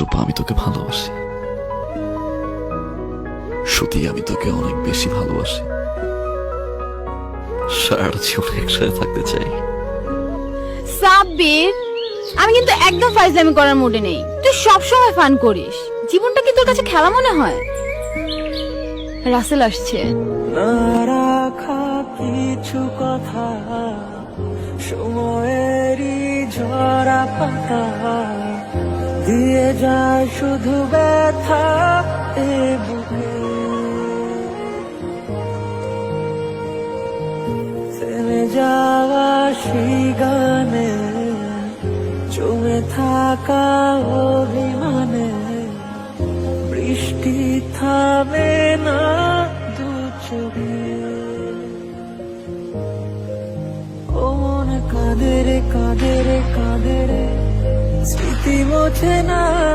রূপা আমি তোকে ভালোবাসি। সত্যি আমি তোকে অনেক বেশি ভালোবাসি। সারাটা জীবন একসাথে থাকতে চাই। সাব্বির আমি কিন্তু একদম ফাইজলামি করার মুডে নেই। তুই সবসময় ফান করিস। জীবনটা কি তোর কাছে খেলা মনে হয়? রাসেল আসছে। না রাখা কিছু কথা সময়েরই ঝরা পাতা। দিয়ে যায় শুধু ব্যথা এ বুকে। যাওয়া সেই গানে জমে থাকা অভিমানে, বৃষ্টি থামে না দু চোখে। ও মনে কাঁদে রে কাঁদে রে, কাঁদে স্মৃতি মোছে না।